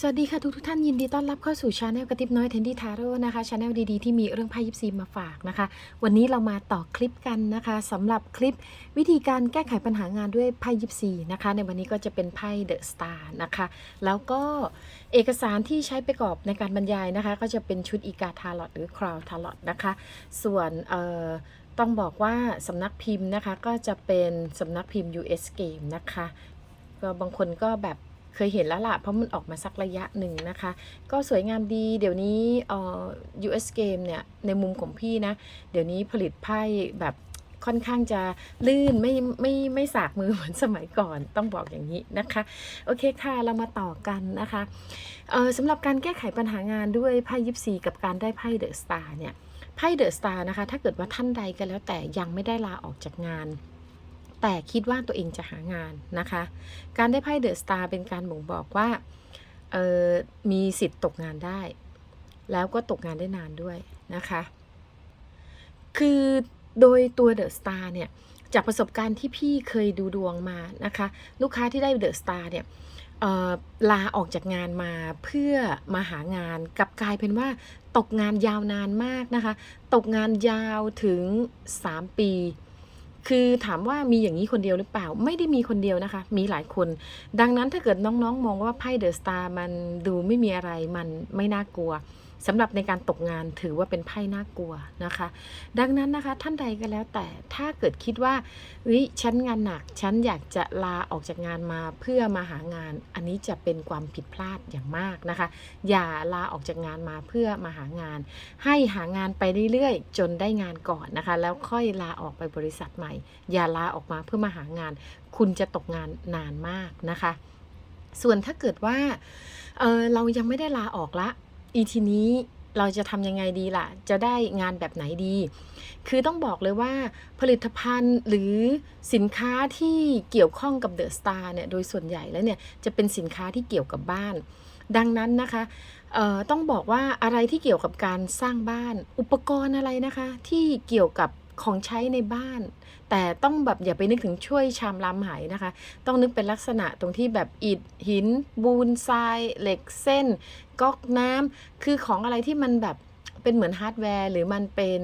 สวัสดีค่ะทุกทุกท่านยินดีต้อนรับเข้าสู่ช anel กระติบน้อยเทนดี้ทาโร่นะคะช anel ดีๆที่มีเรื่องไพ่ยิปซีมาฝากนะคะ วันนี้เรามาต่อคลิปกันนะคะสำหรับคลิปวิธีการแก้ไขปัญหางานด้วยไพ่ยิปซีนะคะ ในวันนี้ก็จะเป็นไพ่เดอะสตาร์นะคะ แล้วก็เอกสารที่ใช้ประกอบในการบรรยายนะคะ ก็จะเป็นชุดอีกาทาร์ลอตหรือคราวทาร์ลอตนะคะ ส่วนเอ่อต้องบอกว่าสำนักพิมพ์นะคะก็จะเป็นสำนักพิมพ์ US Game นะคะก็บางคนก็แบบ เคยเห็นแล้วล่ะ เพราะมันออกมาสักระยะหนึ่งนะคะ ก็สวยงามดีเดี๋ยวนี้เอ่อ US Game เนี่ย ในมุมของพี่นะ เดี๋ยวนี้ผลิตไพ่แบบค่อนข้างจะลื่นไม่ไม่ไม่สากมือเหมือนสมัยก่อนต้องบอกอย่างนี้นะคะ โอเคค่ะเรามาต่อกันนะคะเออสำหรับการแก้ไขปัญหางานด้วยไพ่ยิปซีกับการได้ไพ่เดอะสตาร์เนี่ยไพ่เดอะสตาร์นะคะ ถ้าเกิดว่าท่านใดก็แล้วแต่ยังไม่ได้ลาออกจากงาน แต่คิดว่าตัวเองจะหางานนะคะ การได้ไพ่เดอะสตาร์เป็นการบ่งบอกว่ามีสิทธิ์ตกงานได้ แล้วก็ตกงานได้นานด้วยนะคะ คือโดยตัวเดอะสตาร์เนี่ยจากประสบการณ์ที่พี่เคยดูดวงมานะคะ ลูกค้าที่ได้เดอะสตาร์เนี่ยลาออกจากงานมาเพื่อมาหางานกลับกลายเป็นว่าตกงานยาวนานมากนะคะ ตกงานยาวถึง 3 ปี คือถามว่ามีอย่างนี้คนเดียวหรือเปล่า ไม่ได้มีคนเดียวนะคะ มีหลายคน ดังนั้นถ้าเกิดน้องๆ มองว่าไพ่เดอะสตาร์มันดูไม่มีอะไรมันไม่น่ากลัว สำหรับในการตกงานถือว่าเป็นไพ่น่ากลัวนะคะ ดังนั้นนะคะท่านใดก็แล้วแต่ถ้าเกิดคิดว่าเฮ้ยฉันงานหนักฉันอยากจะลาออกจากงานมาเพื่อมาหางาน อันนี้จะเป็นความผิดพลาดอย่างมากนะคะ อย่าลาออกจากงานมาเพื่อมาหางาน ให้หางานไปเรื่อยๆ จนได้งานก่อนนะคะ แล้วค่อยลาออกไปบริษัทใหม่ อย่าลาออกมาเพื่อมาหางาน คุณจะตกงานนานมากนะคะ ส่วนถ้าเกิดว่าเออเรายังไม่ได้ลาออกละ อีทีนี้เราจะทำยังไงดีล่ะ จะได้งานแบบไหนดี คือต้องบอกเลยว่าผลิตภัณฑ์หรือสินค้าที่เกี่ยวข้องกับเดอะสตาร์เนี่ย โดยส่วนใหญ่แล้วเนี่ย จะเป็นสินค้าที่เกี่ยวกับบ้าน ดังนั้นนะคะต้องบอกว่าอะไรที่เกี่ยวกับการสร้างบ้าน อุปกรณ์อะไรนะคะ ที่เกี่ยวกับ ของใช้ในบ้าน แต่ต้องแบบอย่าไปนึกถึงช่วยชามลำไหนะคะ ต้องนึกเป็นลักษณะตรงที่แบบอิฐหิน บูนทราย เหล็กเส้น ก๊อกน้ำคือของอะไรที่มันแบบเป็นเหมือนฮาร์ดแวร์ หรือมันเป็น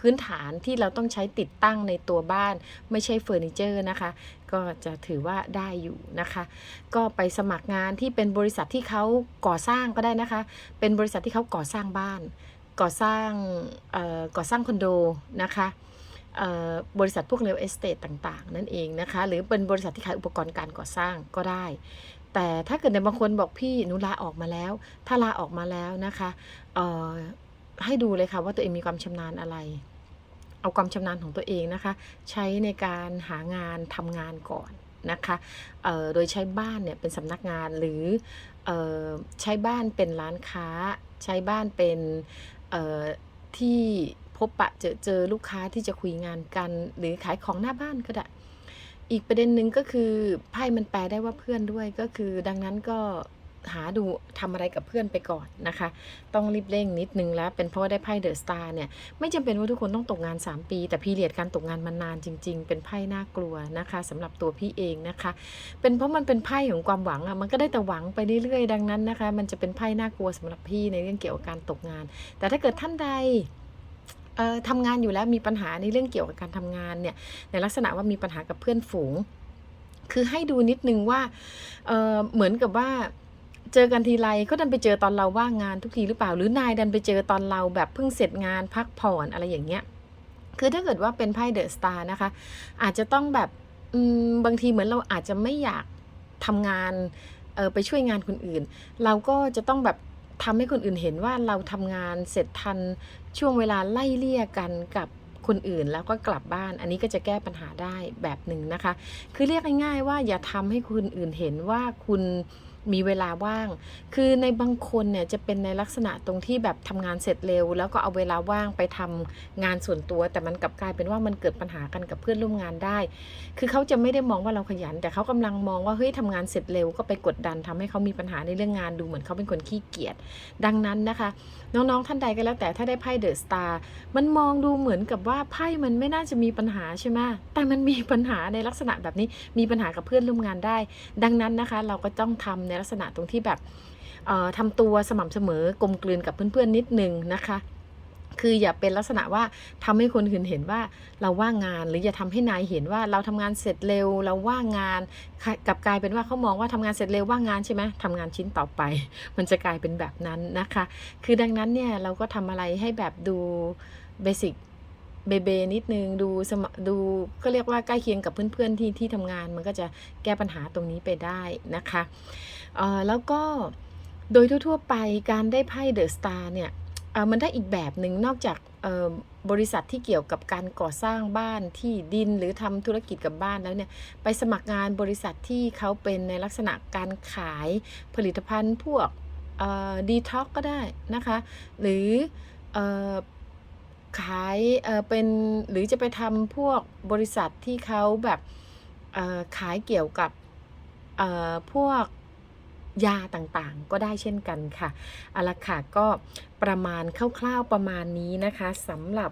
พื้นฐานที่เราต้องใช้ติดตั้งในตัวบ้าน ไม่ใช่เฟอร์นิเจอร์นะคะ ก็จะถือว่าได้อยู่นะคะ ก็ไปสมัครงานที่เป็นบริษัทที่เขาก่อสร้างก็ได้นะคะ เป็นบริษัทที่เขาก่อสร้างบ้าน ก่อสร้างเอ่อก่อสร้างคอนโดนะคะเอ่อบริษัทพวกเรลเอสเตทต่างๆ นั่นเองนะคะ หรือเป็นบริษัทที่ขายอุปกรณ์การก่อสร้างก็ได้ แต่ถ้าเกิดในบางคนบอกพี่หนูลาออกมาแล้ว ถ้าลาออกมาแล้วนะคะเอ่อให้ดูเลยค่ะว่าตัวเองมีความชำนาญอะไร เอาความชำนาญของตัวเองนะคะ ใช้ในการหางานทำงานก่อนนะคะเอ่อโดยใช้บ้านเนี่ยเป็นสำนักงานหรือเอ่อใช้บ้านเป็นร้านค้า ใช้บ้านเป็น ที่พบปะเจอเจอลูกค้าที่จะคุยงานกัน หรือขายของหน้าบ้านก็ได้ อีกประเด็นหนึ่งก็คือไพ่มันแปลได้ว่าเพื่อนด้วยก็คือดังนั้นก็ หาดูทำอะไรกับเพื่อนไปก่อนนะคะ ต้องรีบเร่งนิดนึงแล้ว เป็นเพราะว่าได้ไพ่เดอะสตาร์เนี่ย ไม่จำเป็นว่าทุกคนต้องตกงาน 3 ปี แต่พีเรียดการตกงานมันนานจริง ๆ เป็นไพ่น่ากลัวนะคะสำหรับตัวพี่เองนะคะ เป็นเพราะมันเป็นไพ่ของความหวังอะมันก็ได้แต่หวังไปเรื่อยๆดังนั้นนะคะ มันจะเป็นไพ่น่ากลัวสำหรับพี่ในเรื่องเกี่ยวกับการตกงาน แต่ถ้าเกิดท่านใดเอ่อทำงานอยู่แล้วมีปัญหาในเรื่องเกี่ยวกับการทำงานเนี่ยในลักษณะว่ามีปัญหากับเพื่อนฝูง คือให้ดูนิดนึงว่าเอ่อเหมือนกับว่า เจอกันทีไรก็ดันไปเจอตอนเราว่างงานทุกทีหรือเปล่า หรือนายดันไปเจอตอนเราแบบเพิ่งเสร็จงานพักผ่อนอะไรอย่างเงี้ย คือถ้าเกิดว่าเป็นไพ่เดอะสตาร์นะคะ อาจจะต้องแบบอืมบางทีเหมือนเราอาจจะไม่อยากทำงานเออไปช่วยงานคนอื่น เราก็จะต้องแบบทำให้คนอื่นเห็นว่าเราทำงานเสร็จทันช่วงเวลาไล่เลี่ยกันกับคนอื่นแล้วก็กลับบ้าน อันนี้ก็จะแก้ปัญหาได้แบบหนึ่งนะคะ คือเรียกง่ายๆว่าอย่าทำให้คนอื่นเห็นว่าคุณ มีเวลาว่าง คือในบางคนเนี่ยจะเป็นในลักษณะตรงที่แบบทำงานเสร็จเร็ว แล้วก็เอาเวลาว่างไปทำงานส่วนตัว แต่มันกลับกลายเป็นว่ามันเกิดปัญหากันกับเพื่อนร่วมงานได้ คือเขาจะไม่ได้มองว่าเราขยัน แต่เขากำลังมองว่าเฮ้ยทำงานเสร็จเร็วก็ไปกดดันทำให้เขามีปัญหาในเรื่องงานดูเหมือนเขาเป็นคนขี้เกียจ ดังนั้นนะคะ น้องๆท่านใดก็แล้วแต่ถ้าได้ไพ่เดอะสตาร์มันมองดูเหมือนกับว่าไพ่มันไม่น่าจะมีปัญหาใช่ไหมแต่มันมีปัญหาในลักษณะแบบนี้มีปัญหากับเพื่อนร่วมงานได้ ดังนั้นนะคะ เราก็ต้องทำในลักษณะตรงที่แบบทำตัวสม่ำเสมอกลมกลืนกับเพื่อนๆนิดนึงนะคะคืออย่าเป็นลักษณะว่าทำให้คนอื่นเห็นว่าเราว่างงาน หรืออย่าทำให้นายเห็นว่าเราทำงานเสร็จเร็ว เราว่างงานกับกลายเป็นว่าเขามองว่าทำงานเสร็จเร็วว่างงานใช่ไหมทำงานชิ้นต่อไป มันจะกลายเป็นแบบนั้นนะคะ คือดังนั้นเนี่ยเราก็ทำอะไรให้แบบดูเบสิก เบเบนิดนึงดูสมดูก็เรียกว่าใกล้เคียงกับเพื่อนๆที่ที่ทำงาน มันก็จะแก้ปัญหาตรงนี้ไปได้นะคะเอ่อแล้วก็โดยทั่วๆไปการได้ไพ่เดอะสตาร์เนี่ยเอ่อมันได้อีกแบบหนึ่งนอกจากเอ่อบริษัทที่เกี่ยวกับการก่อสร้างบ้านที่ดินหรือทำธุรกิจกับบ้านแล้วเนี่ยไปสมัครงานบริษัทที่เขาเป็นในลักษณะการขายผลิตภัณฑ์พวกดีท็อกก็ได้นะคะ หรือเออ ขายเอ่อเป็นหรือจะไปทำพวกบริษัทที่เขาแบบเอ่อขายเกี่ยวกับเอ่อพวก ยาต่างๆ ก็ได้เช่นกันค่ะอาละค่ะก็ประมาณคร่าวๆประมาณนี้นะคะสำหรับ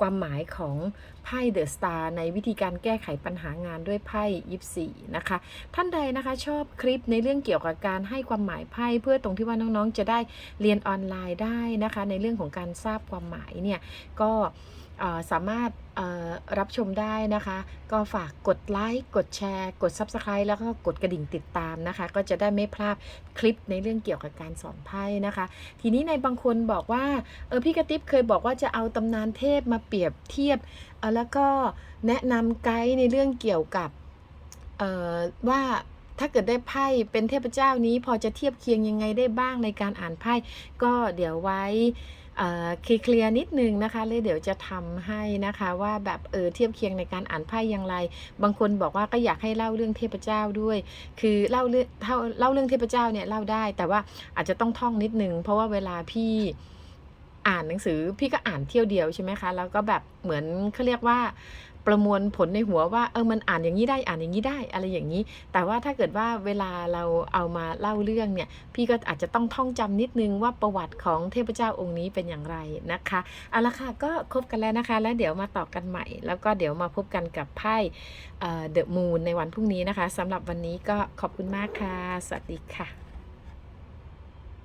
ความหมายของไพ่เดอะสตาร์ในวิธีการแก้ไขปัญหางานด้วยไพ่ยิปซีนะคะ ท่านใดนะคะชอบคลิปในเรื่องเกี่ยวกับการให้ความหมายไพ่เพื่อตรงที่ว่าน้องๆ จะได้เรียนออนไลน์ได้นะคะ ในเรื่องของการทราบความหมายเนี่ยก็ สามารถรับชมได้นะคะ ก็ฝากกดไลค์กดแชร์ กด Subscribe แล้วก็กดกระดิ่งติดตามนะคะ ก็จะได้ไม่พลาดคลิปในเรื่องเกี่ยวกับการสอนไพ่นะคะ ทีนี้ในบางคนบอกว่าเออพี่กระติบเคยบอกว่าจะเอาตำนานเทพมาเปรียบเทียบเออแล้วก็แนะนำไกด์ในเรื่องเกี่ยวกับเออว่าถ้าเกิดได้ไพ่เป็นเทพเจ้านี้พอจะเทียบเคียงยังไงได้บ้างในการอ่านไพ่ก็เดี๋ยวไว้ เอ่เคลียร์นิดนึงนะคะเลยเดี๋ยวจะทำให้นะคะว่าแบบเออเทียบเคียงในการอ่านไพ่อย่างไร บางคนบอกว่าก็อยากให้เล่าเรื่องเทพเจ้าด้วย คือเล่าเรื่องเท่าเล่าเรื่องเทพเจ้าเนี่ยเล่าได้ แต่ว่าอาจจะต้องท่องนิดนึงเพราะว่าเวลาพี่ อ่านหนังสือพี่ก็อ่านเที่ยวเดียวใช่ไหมคะ แล้วก็แบบเหมือนเขาเรียกว่าประมวลผลในหัวว่าเออมันอ่านอย่างนี้ได้อ่านอย่างนี้ได้อะไรอย่างนี้ แต่ว่าถ้าเกิดว่าเวลาเราเอามาเล่าเรื่องเนี่ย พี่ก็อาจจะต้องท่องจำนิดนึงว่าประวัติของเทพเจ้าองค์นี้เป็นอย่างไรนะคะเอาละค่ะก็ครบกันแล้วนะคะ แล้วเดี๋ยวมาต่อกันใหม่ แล้วก็เดี๋ยวมาพบกันกับไพ่เดอะมูนในวันพรุ่งนี้นะคะสำหรับวันนี้ก็ขอบคุณมากค่ะ สวัสดีค่ะ